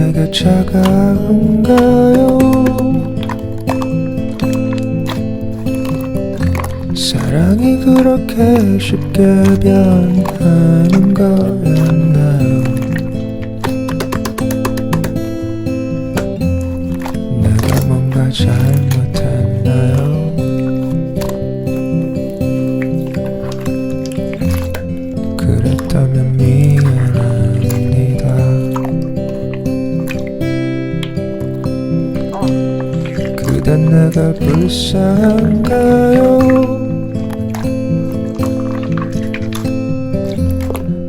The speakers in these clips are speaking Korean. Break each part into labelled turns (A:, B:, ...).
A: 내게 차가운가요? 사랑이 그렇게 쉽게 변하는 거였나요? 내가 뭔가 잘못했나요 그댄 내가 불쌍한가요?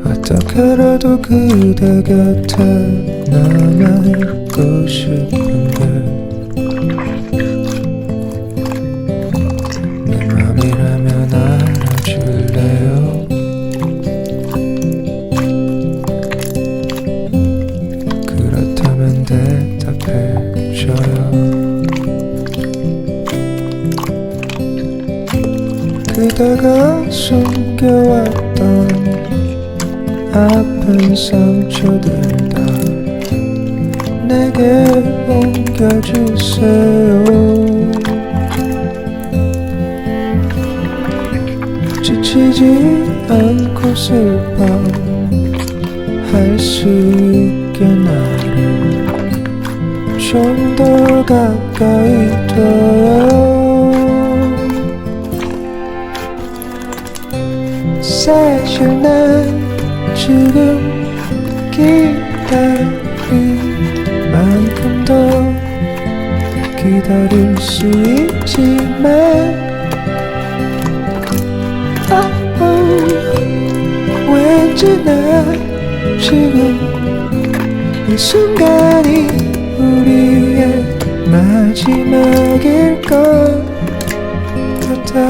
A: 어떻게라도 그대 곁에 남아 그대가 숨겨왔던 아픈 상처들 다 내게 옮겨주세요. 지치지 않고 슬퍼 할 수 있게 나를 좀 더 가까이 둬요 사실 난 지금 기다릴 만큼 더 기다릴 수 있지만 oh, 왠지 나 지금 이 순간이 우리의 마지막일 것 같아